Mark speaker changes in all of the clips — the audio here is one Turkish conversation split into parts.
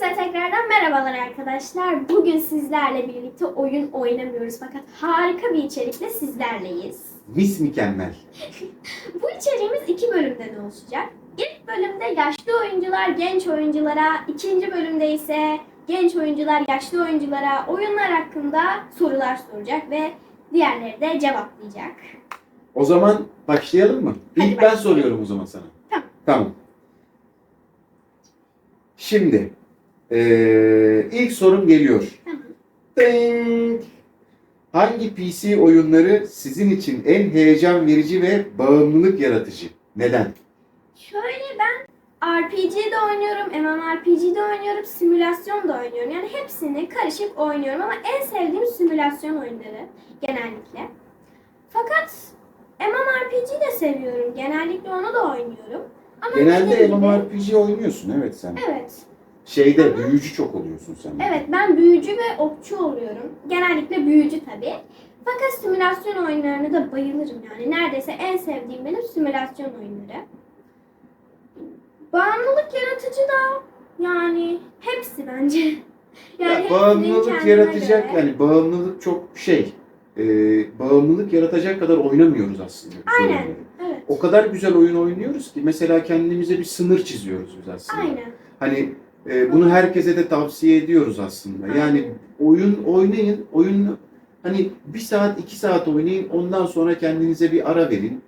Speaker 1: Hepinize tekrardan merhabalar arkadaşlar. Bugün sizlerle birlikte oyun oynamıyoruz fakat harika bir içerikle sizlerleyiz.
Speaker 2: Mis mükemmel.
Speaker 1: Bu içeriğimiz iki bölümden oluşacak. İlk bölümde yaşlı oyuncular genç oyunculara, ikinci bölümde ise genç oyuncular yaşlı oyunculara oyunlar hakkında sorular soracak ve diğerleri de cevaplayacak.
Speaker 2: O zaman başlayalım mı?
Speaker 1: Hadi
Speaker 2: İlk ben
Speaker 1: başlayalım.
Speaker 2: soruyorum o zaman sana.
Speaker 1: Tamam.
Speaker 2: Tamam. Şimdi eee, ilk sorum geliyor. Ding! Hangi PC oyunları sizin için en heyecan verici ve bağımlılık yaratıcı? Neden?
Speaker 1: Şöyle ben RPG de oynuyorum, MMORPG de oynuyorum, simülasyon da oynuyorum. Yani hepsini karışık oynuyorum ama en sevdiğim simülasyon oyunları genellikle. Fakat MMORPG de seviyorum. Genellikle onu da oynuyorum. Ama
Speaker 2: Genelde MMORPG oynuyorsun evet sen.
Speaker 1: Evet.
Speaker 2: Şeyde büyücü çok oluyorsun sen.
Speaker 1: Evet ben büyücü ve okçu oluyorum. Genellikle büyücü tabii. Fakat simülasyon oyunlarına da bayılırım yani. Neredeyse en sevdiğim benim simülasyon oyunları. Bağımlılık yaratıcı da yani hepsi bence. Yani
Speaker 2: Ya,
Speaker 1: hepsinin
Speaker 2: bağımlılık
Speaker 1: kendine
Speaker 2: yaratacak
Speaker 1: göre.
Speaker 2: yani bağımlılık çok şey. e, bağımlılık yaratacak kadar oynamıyoruz aslında.
Speaker 1: Aynen.
Speaker 2: oyunları.
Speaker 1: Evet.
Speaker 2: O kadar güzel oyun oynuyoruz ki mesela kendimize bir sınır çiziyoruz biz aslında.
Speaker 1: Aynen.
Speaker 2: Hani e, bunu herkese de tavsiye ediyoruz aslında. Yani oyun oynayın, oyun hani bir saat iki saat oynayın ondan sonra kendinize bir ara verin.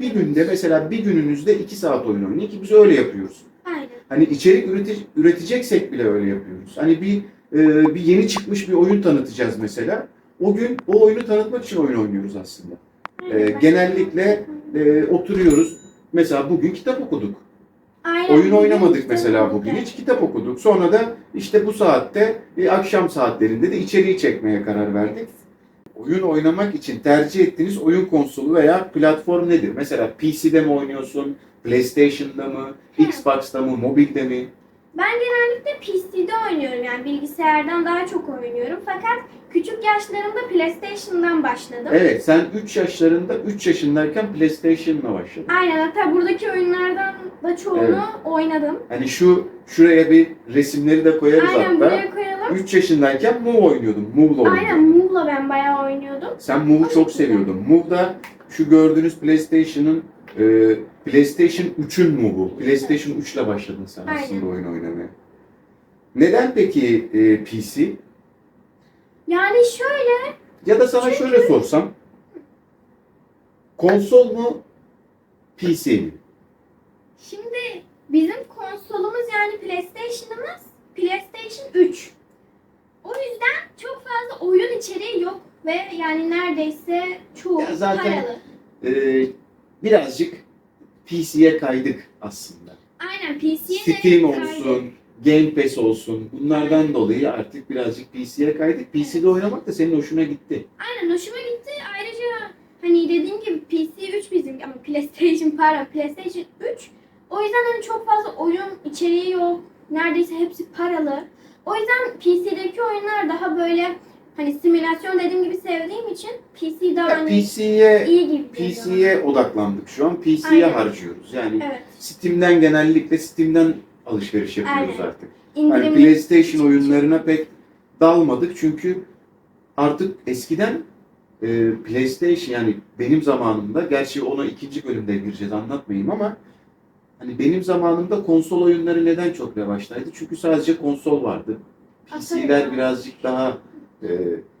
Speaker 2: Bir günde mesela bir gününüzde iki saat oyun oynayın ki biz öyle yapıyoruz.
Speaker 1: Aynen.
Speaker 2: Hani içerik ürete- üreteceksek bile öyle yapıyoruz. Hani bir e, bir yeni çıkmış bir oyun tanıtacağız mesela. O gün o oyunu tanıtmak için oyun oynuyoruz aslında. E, genellikle e, oturuyoruz. Mesela bugün kitap okuduk.
Speaker 1: Aynen.
Speaker 2: Oyun oynamadık mesela
Speaker 1: bu
Speaker 2: bugün. Hiç kitap okuduk. Sonra da işte bu saatte e, akşam saatlerinde de içeriği çekmeye karar verdik. Oyun oynamak için tercih ettiğiniz oyun konsolu veya platform nedir? Mesela PC'de mi oynuyorsun? PlayStation'da mı? Xbox'ta mı? Mobilde mi?
Speaker 1: Ben genellikle PC'de oynuyorum yani bilgisayardan daha çok oynuyorum. Fakat küçük yaşlarımda PlayStation'dan başladım.
Speaker 2: Evet sen 3 yaşlarında 3 yaşındayken PlayStation'la başladın.
Speaker 1: Aynen hatta buradaki oyunlardan da çoğunu
Speaker 2: Evet.
Speaker 1: oynadım.
Speaker 2: Hani şu şuraya bir resimleri de koyarız
Speaker 1: Aynen
Speaker 2: hatta.
Speaker 1: buraya koyalım.
Speaker 2: 3 yaşındayken Move oynuyordum. Move'la oynuyordum.
Speaker 1: Aynen Move'la ben bayağı oynuyordum.
Speaker 2: Sen Move'u çok seviyordun. Move'da şu gördüğünüz PlayStation'ın e, PlayStation 3'ün Move'u. PlayStation 3 ile başladın sen
Speaker 1: Aynen.
Speaker 2: aslında oyun oynamaya. Neden peki e, PC?
Speaker 1: Yani şöyle
Speaker 2: Ya da sana şöyle sorsam. Konsol mu? PC mi?
Speaker 1: şimdi bizim konsolumuz yani PlayStation'ımız PlayStation 3. O yüzden çok fazla oyun içeriği yok ve yani neredeyse çoğu
Speaker 2: Ya zaten-
Speaker 1: paralı.
Speaker 2: E, birazcık PC'ye kaydık aslında.
Speaker 1: Aynen PC'ye
Speaker 2: Steam olsun, Game Pass olsun. Bunlardan dolayı artık birazcık PC'ye kaydık. PC'de oynamak da senin hoşuna gitti.
Speaker 1: Aynen hoşuma gitti. Ayrıca hani dediğim gibi PC 3 bizim ama PlayStation pardon PlayStation 3. O yüzden hani çok fazla oyun içeriği yok. Neredeyse hepsi paralı. O yüzden PC'deki oyunlar daha böyle hani simülasyon dediğim gibi sevdiğim için PC daha
Speaker 2: Ya
Speaker 1: hani
Speaker 2: PC'ye
Speaker 1: iyi gibi.
Speaker 2: PC'ye odaklandık şu an. PC'ye
Speaker 1: Aynen.
Speaker 2: harcıyoruz. Yani
Speaker 1: Evet.
Speaker 2: Steam'den genellikle Steam'den alışveriş yapıyoruz
Speaker 1: Aynen.
Speaker 2: artık. Hani
Speaker 1: İndirimli
Speaker 2: PlayStation oyunlarına pek dalmadık çünkü artık eskiden e, PlayStation yani benim zamanımda gerçi ona ikinci bölümde gireceğiz anlatmayayım ama hani benim zamanımda konsol oyunları neden çok revaçtaydı? Çünkü sadece konsol vardı. PC'ler birazcık daha e,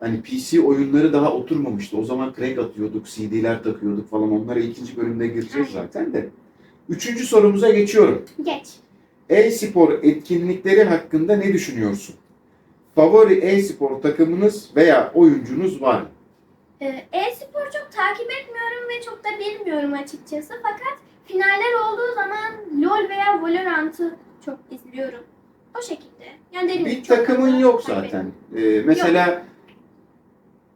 Speaker 2: hani PC oyunları daha oturmamıştı. O zaman crack atıyorduk, CD'ler takıyorduk falan. Onlara ikinci bölümde gireceğiz zaten de. Üçüncü sorumuza geçiyorum.
Speaker 1: Geç.
Speaker 2: E-spor etkinlikleri hakkında ne düşünüyorsun? Favori e-spor takımınız veya oyuncunuz var mı?
Speaker 1: Ee, E-spor çok takip etmiyorum ve çok da bilmiyorum açıkçası. Fakat finaller olduğu zaman LoL veya Valorant'ı çok izliyorum. O şekilde. Yani gibi
Speaker 2: Bir takımın yok zaten. Ee, mesela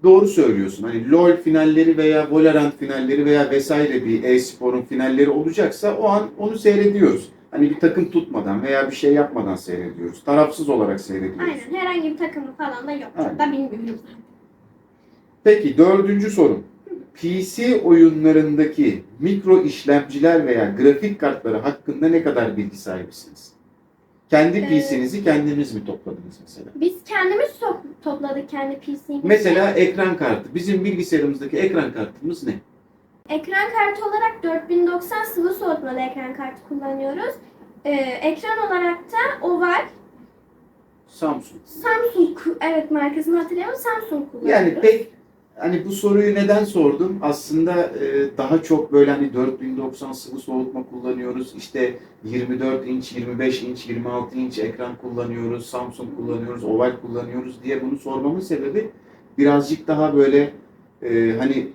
Speaker 2: doğru söylüyorsun. Hani LoL finalleri veya Valorant finalleri veya vesaire bir e-sporun finalleri olacaksa o an onu seyrediyoruz. Hani bir takım tutmadan veya bir şey yapmadan seyrediyoruz. Tarafsız olarak seyrediyoruz.
Speaker 1: Aynen. Herhangi bir takımı falan da yok.
Speaker 2: Aynen.
Speaker 1: da bilmiyorum.
Speaker 2: Peki dördüncü sorum. PC oyunlarındaki mikro işlemciler veya grafik kartları hakkında ne kadar bilgi sahibisiniz? Kendi
Speaker 1: Ee,
Speaker 2: PC'nizi kendiniz mi topladınız mesela?
Speaker 1: Biz kendimiz to- topladık kendi PC'mizi.
Speaker 2: Mesela ekran kartı. Bizim bilgisayarımızdaki ekran kartımız ne?
Speaker 1: Ekran kartı olarak 4090 sıvı soğutmalı ekran kartı kullanıyoruz. Ee, ekran olarak da oval
Speaker 2: Samsung.
Speaker 1: Samsung, evet markasını hatırlayamıyorum Samsung kullanıyoruz.
Speaker 2: Yani pek hani bu soruyu neden sordum? Aslında e, daha çok böyle hani 4090 sıvı soğutma kullanıyoruz. İşte 24 inç, 25 inç, 26 inç ekran kullanıyoruz. Samsung kullanıyoruz, oval kullanıyoruz diye bunu sormamın sebebi birazcık daha böyle e, hani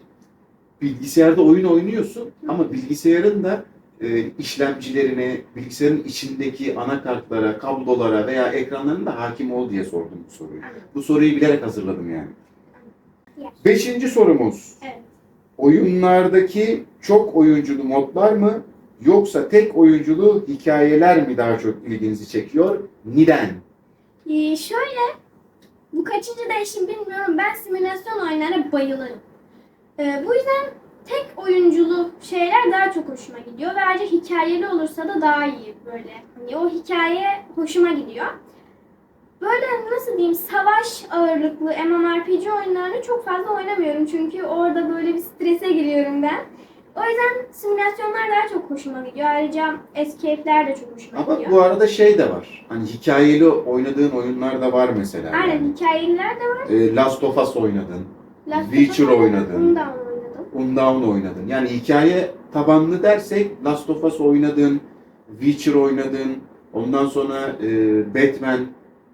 Speaker 2: bilgisayarda oyun oynuyorsun ama bilgisayarın da e, işlemcilerine, bilgisayarın içindeki anakartlara, kablolara veya ekranlarına da hakim ol diye sordum bu soruyu. Bu soruyu bilerek hazırladım yani. Beşinci sorumuz.
Speaker 1: Evet.
Speaker 2: Oyunlardaki çok oyunculu modlar mı yoksa tek oyunculu hikayeler mi daha çok ilginizi çekiyor? Neden?
Speaker 1: Ee, şöyle, bu kaçıncı değişim bilmiyorum. Ben simülasyon oyunlara bayılırım. Ee, bu yüzden tek oyunculu şeyler daha çok hoşuma gidiyor. Ve ayrıca hikayeli olursa da daha iyi böyle. Hani o hikaye hoşuma gidiyor. Böyle nasıl diyeyim savaş ağırlıklı MMORPG oyunlarını çok fazla oynamıyorum. Çünkü orada böyle bir strese giriyorum ben. O yüzden simülasyonlar daha çok hoşuma gidiyor. Ayrıca escape'ler de çok hoşuma
Speaker 2: Ama
Speaker 1: gidiyor.
Speaker 2: bu arada şey de var. Hani hikayeli oynadığın oyunlar da var mesela.
Speaker 1: Aynen
Speaker 2: yani.
Speaker 1: hikayeliler de var.
Speaker 2: Ee, Last of Us oynadın.
Speaker 1: Last
Speaker 2: Witcher oynadın.
Speaker 1: Undawn oynadım.
Speaker 2: Undawn oynadın. Yani hikaye tabanlı dersek Last of Us oynadın, Witcher oynadın, ondan sonra e, Batman,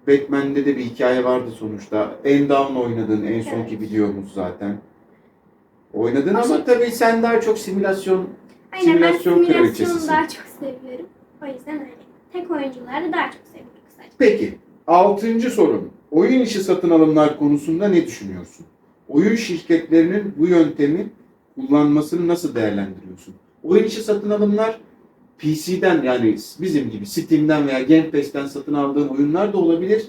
Speaker 2: Batman'de de bir hikaye vardı sonuçta. Endown oynadın en sonki
Speaker 1: Evet.
Speaker 2: videomuz zaten. Oynadın ama
Speaker 1: şey-
Speaker 2: tabii sen daha çok simülasyon
Speaker 1: Aynen ben
Speaker 2: Simülasyon
Speaker 1: simülasyonu
Speaker 2: kraliçesisin.
Speaker 1: daha çok seviyorum. O yüzden öyle. Tek oyuncuları daha çok seviyorum kısaca.
Speaker 2: Peki, altıncı sorum. Oyun işi satın alımlar konusunda ne düşünüyorsun? Oyun şirketlerinin bu yöntemi kullanmasını nasıl değerlendiriyorsun? Oyun işi satın alımlar PC'den yani bizim gibi Steam'den veya Game Pass'ten satın aldığın oyunlar da olabilir.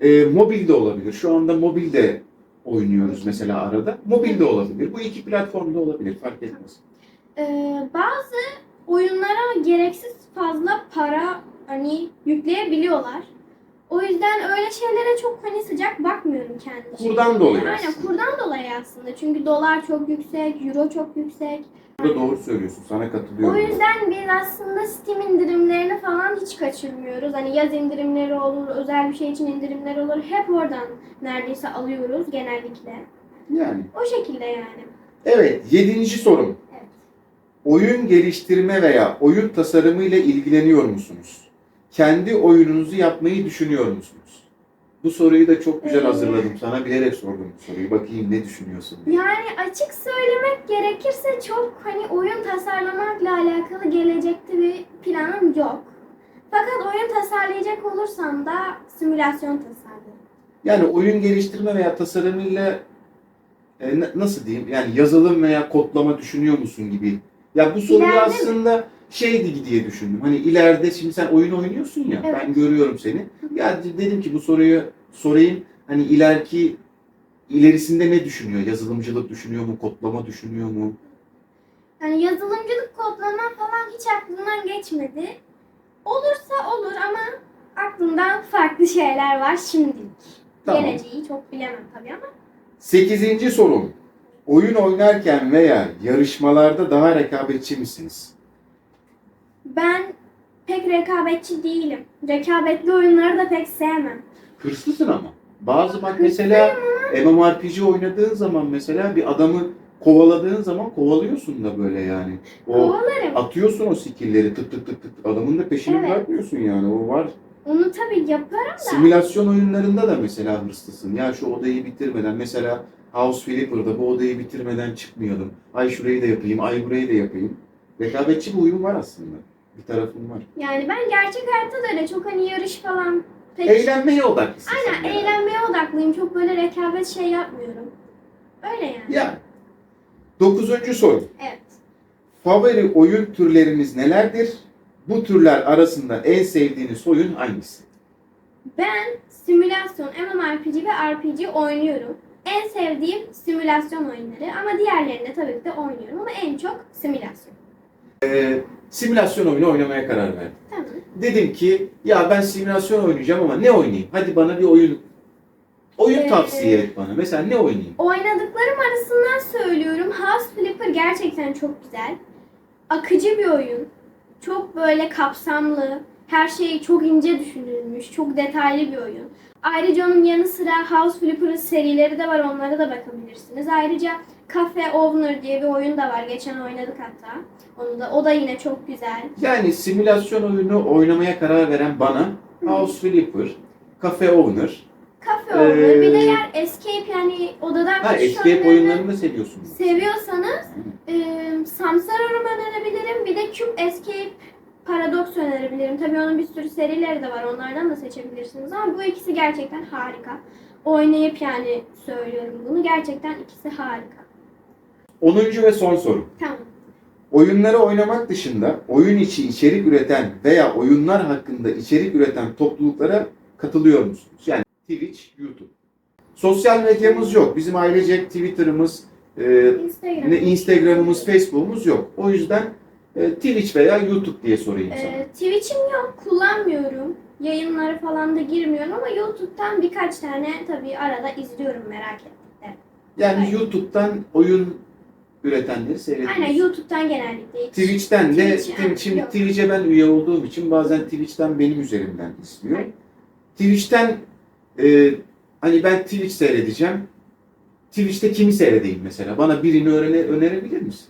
Speaker 2: E, mobil de olabilir. Şu anda mobilde oynuyoruz mesela arada. Mobil de olabilir. Bu iki platformda olabilir. Fark etmez.
Speaker 1: Ee, bazı oyunlara gereksiz fazla para hani yükleyebiliyorlar. O yüzden öyle şeylere çok hani sıcak bakmıyorum kendi
Speaker 2: Kurdan
Speaker 1: şeyime.
Speaker 2: dolayı
Speaker 1: Aynen
Speaker 2: aslında.
Speaker 1: kurdan dolayı aslında. Çünkü dolar çok yüksek, euro çok yüksek.
Speaker 2: Burada doğru söylüyorsun. Sana
Speaker 1: O
Speaker 2: katılıyorum.
Speaker 1: yüzden biz aslında Steam indirimlerini falan hiç kaçırmıyoruz. Hani yaz indirimleri olur, özel bir şey için indirimler olur. Hep oradan neredeyse alıyoruz genellikle.
Speaker 2: Yani.
Speaker 1: O şekilde yani.
Speaker 2: Evet, yedinci sorum.
Speaker 1: Evet.
Speaker 2: Oyun geliştirme veya oyun tasarımı ile ilgileniyor musunuz? Kendi oyununuzu yapmayı düşünüyor musunuz? Bu soruyu da çok güzel
Speaker 1: Ee,
Speaker 2: hazırladım. Sana bilerek sordum bu soruyu. Bakayım ne düşünüyorsun diye.
Speaker 1: Yani açık söylemek gerekirse çok hani oyun tasarlamakla alakalı gelecekte bir planım yok. Fakat oyun tasarlayacak olursam da simülasyon tasarlarım.
Speaker 2: Yani oyun geliştirme veya tasarımıyla e, na- nasıl diyeyim? Yani yazılım veya kodlama düşünüyor musun gibi. Ya bu soruyu
Speaker 1: İleride mi?
Speaker 2: aslında şeydi diye düşündüm. Hani ileride şimdi sen oyun oynuyorsun ya.
Speaker 1: Evet.
Speaker 2: Ben görüyorum seni. Ya dedim ki bu soruyu sorayım. Hani ileriki ilerisinde ne düşünüyor? Yazılımcılık düşünüyor mu? Kodlama düşünüyor mu?
Speaker 1: Yani yazılımcılık kodlama falan hiç aklımdan geçmedi. Olursa olur ama aklımdan farklı şeyler var şimdilik.
Speaker 2: Tamam.
Speaker 1: Geleceği çok bilemem tabii ama.
Speaker 2: Sekizinci sorum. Oyun oynarken veya yarışmalarda daha rekabetçi misiniz?
Speaker 1: Ben pek rekabetçi değilim. Rekabetli oyunları da pek sevmem.
Speaker 2: Hırslısın ama. Bazı bak mesela MMORPG oynadığın zaman mesela bir adamı kovaladığın zaman kovalıyorsun da böyle yani. O
Speaker 1: Kovalarım.
Speaker 2: atıyorsun o skill'leri tık tık tık tık adamın da peşini
Speaker 1: Evet.
Speaker 2: bırakmıyorsun yani o var.
Speaker 1: Onu tabii yaparım da.
Speaker 2: Simülasyon oyunlarında da mesela hırslısın. Ya şu odayı bitirmeden mesela House Flipper'da bu odayı bitirmeden çıkmayalım. Ay şurayı da yapayım, ay burayı da yapayım. Rekabetçi bir uyum var aslında. Bir tarafım var.
Speaker 1: Yani ben gerçek hayatta da öyle çok hani yarış falan pek...
Speaker 2: Eğlenmeye odaklısın.
Speaker 1: Aynen
Speaker 2: sen yani.
Speaker 1: eğlenmeye odaklıyım. Çok böyle rekabet şey yapmıyorum. Öyle yani.
Speaker 2: Yani. Dokuzuncu soru.
Speaker 1: Evet.
Speaker 2: Favori oyun türleriniz nelerdir? Bu türler arasında en sevdiğiniz oyun hangisi?
Speaker 1: Ben simülasyon, MMORPG ve RPG oynuyorum. En sevdiğim simülasyon oyunları ama diğerlerini de tabii ki de oynuyorum ama en çok simülasyon.
Speaker 2: Simülasyon oyunu oynamaya karar verdim.
Speaker 1: Tamam.
Speaker 2: dedim ki ya ben simülasyon oynayacağım ama ne oynayayım? Hadi bana bir oyun oyun
Speaker 1: Ee,
Speaker 2: tavsiye et bana. Mesela ne oynayayım?
Speaker 1: Oynadıklarım arasından söylüyorum. House Flipper gerçekten çok güzel. Akıcı bir oyun. Çok böyle kapsamlı. Her şey çok ince düşünülmüş. Çok detaylı bir oyun. Ayrıca onun yanı sıra House Flipper'ın serileri de var. Onlara da bakabilirsiniz. Ayrıca Cafe Owner diye bir oyun da var. Geçen oynadık hatta. Onu da o da yine çok güzel.
Speaker 2: Yani simülasyon oyunu oynamaya karar veren bana House Flipper, Cafe Owner,
Speaker 1: Cafe Owner. Bir de
Speaker 2: Ee,
Speaker 1: eğer Escape yani odadan
Speaker 2: ha
Speaker 1: kaçış
Speaker 2: escape
Speaker 1: oyunlarını
Speaker 2: da seviyorsunuz.
Speaker 1: seviyorsanız e, Samsararum önerebilirim. Bir de Cube Escape Paradox önerebilirim. Tabii onun bir sürü serileri de var. Onlardan da seçebilirsiniz ama bu ikisi gerçekten harika. Oynayıp yani söylüyorum bunu. Gerçekten ikisi harika.
Speaker 2: 10. ve son soru.
Speaker 1: Tamam.
Speaker 2: Oyunları oynamak dışında oyun içi içerik üreten veya oyunlar hakkında içerik üreten topluluklara katılıyor musunuz? Yani Twitch, YouTube. Sosyal medyamız yok. Bizim ailecek Twitter'ımız, e,
Speaker 1: Instagram.
Speaker 2: Instagram'ımız, Facebook'umuz yok. O yüzden e, Twitch veya YouTube diye sorayım sana.
Speaker 1: Ee, Twitch'im yok. Kullanmıyorum. Yayınlara falan da girmiyorum ama YouTube'dan birkaç tane tabii arada izliyorum merak ettim.
Speaker 2: Yani
Speaker 1: Aynen.
Speaker 2: YouTube'dan oyun üretenleri seyrediyoruz.
Speaker 1: Aynen YouTube'dan genellikle.
Speaker 2: Twitch'ten de
Speaker 1: Twitch,
Speaker 2: Twitch-
Speaker 1: evet,
Speaker 2: şimdi
Speaker 1: yok.
Speaker 2: Twitch'e ben üye olduğum için bazen Twitch'ten benim üzerimden izliyor.
Speaker 1: Aynen.
Speaker 2: Twitch'ten e, hani ben Twitch seyredeceğim. Twitch'te kimi seyredeyim mesela? Bana birini öğrene, önerebilir misin?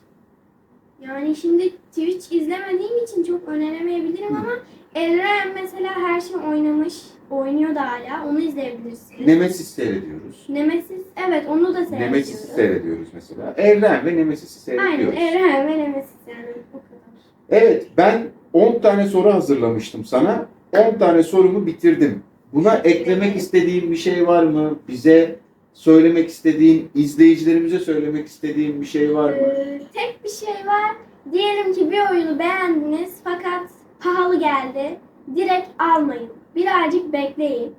Speaker 1: Yani şimdi Twitch izlemediğim için çok öneremeyebilirim ama Elren mesela her şey oynamış, oynuyor da hala. Onu izleyebilirsiniz.
Speaker 2: Nemesis seyrediyoruz.
Speaker 1: Nemesis, evet onu da seyrediyoruz.
Speaker 2: Nemesis'i seyrediyoruz mesela. Evren ve Nemesis'i
Speaker 1: Aynen,
Speaker 2: seyrediyoruz.
Speaker 1: Elren ve Nemesis yani o kadar.
Speaker 2: Evet, ben 10 tane soru hazırlamıştım sana. 10 tane sorumu bitirdim. Buna eklemek
Speaker 1: ederim.
Speaker 2: istediğin bir şey var mı? Bize söylemek istediğin, izleyicilerimize söylemek istediğin bir şey var mı?
Speaker 1: Ee, tek bir şey var. Diyelim ki bir oyunu beğendiniz fakat pahalı geldi. Direkt almayın. Birazcık bekleyin.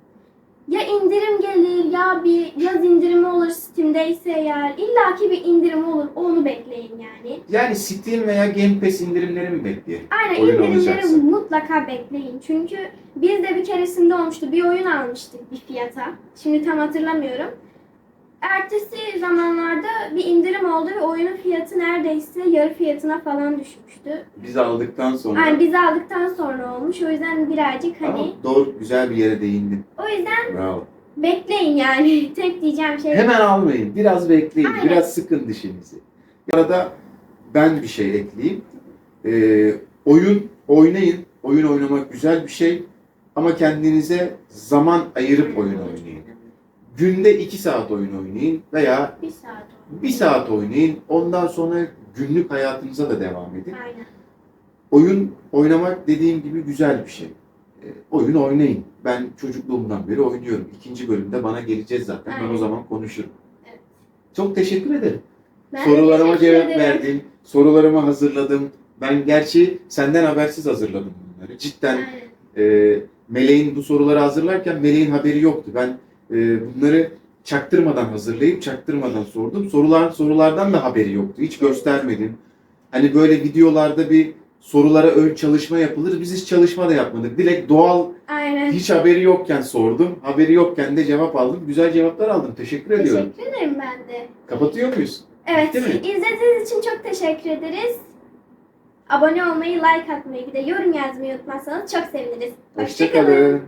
Speaker 1: Ya indirim gelir ya bir yaz indirimi olur Steam'deyse eğer. illaki bir indirim olur. Onu bekleyin yani.
Speaker 2: Yani Steam veya Game Pass indirimleri mi bekleyelim?
Speaker 1: Aynen
Speaker 2: Oyun
Speaker 1: indirimleri
Speaker 2: alacaksa.
Speaker 1: mutlaka bekleyin. Çünkü biz de bir keresinde olmuştu. Bir oyun almıştık bir fiyata. Şimdi tam hatırlamıyorum. Ertesi zamanlarda bir indirim oldu ve oyunun fiyatı neredeyse yarı fiyatına falan düşmüştü.
Speaker 2: Biz aldıktan sonra.
Speaker 1: Yani biz aldıktan sonra olmuş. O yüzden birazcık hani
Speaker 2: Ama doğru, güzel bir yere değindin.
Speaker 1: o yüzden
Speaker 2: Bravo.
Speaker 1: bekleyin yani. Tek diyeceğim şey.
Speaker 2: Hemen almayın, biraz bekleyin,
Speaker 1: Aynen.
Speaker 2: biraz sıkın dişinizi. Arada ben bir şey ekleyeyim. Ee, oyun oynayın, oyun oynamak güzel bir şey ama kendinize zaman ayırıp oyun oynayın. Günde 2 saat oyun oynayın veya
Speaker 1: Bir saat oldu.
Speaker 2: 1 saat oynayın. Ondan sonra günlük hayatınıza da devam edin.
Speaker 1: Aynen.
Speaker 2: Oyun oynamak dediğim gibi güzel bir şey. Ee, oyun oynayın. Ben çocukluğumdan beri oynuyorum. İkinci bölümde bana geleceğiz zaten. Ben o
Speaker 1: Aynen.
Speaker 2: zaman konuşurum.
Speaker 1: Evet.
Speaker 2: Çok teşekkür ederim.
Speaker 1: Ben de
Speaker 2: Sorularıma
Speaker 1: teşekkür
Speaker 2: cevap
Speaker 1: ederim.
Speaker 2: verdin. Sorularımı hazırladım. Ben gerçi senden habersiz hazırladım bunları. Cidden
Speaker 1: Aynen.
Speaker 2: e, Meleğin bu soruları hazırlarken Meleğin haberi yoktu. Ben e, bunları çaktırmadan hazırlayıp çaktırmadan sordum. Sorular sorulardan da haberi yoktu. Hiç göstermedim. Hani böyle videolarda bir sorulara ön çalışma yapılır. Biz hiç çalışma da yapmadık. Direkt doğal
Speaker 1: Aynen.
Speaker 2: hiç haberi yokken sordum. Haberi yokken de cevap aldım. Güzel cevaplar aldım. Teşekkür ediyorum.
Speaker 1: Teşekkür ederim ben de.
Speaker 2: Kapatıyor muyuz?
Speaker 1: Evet,
Speaker 2: Bitti mi?
Speaker 1: izlediğiniz için çok teşekkür ederiz. Abone olmayı, like atmayı, bir de yorum yazmayı unutmazsanız çok seviniriz. Hoşçakalın.
Speaker 2: Hoşçakalın.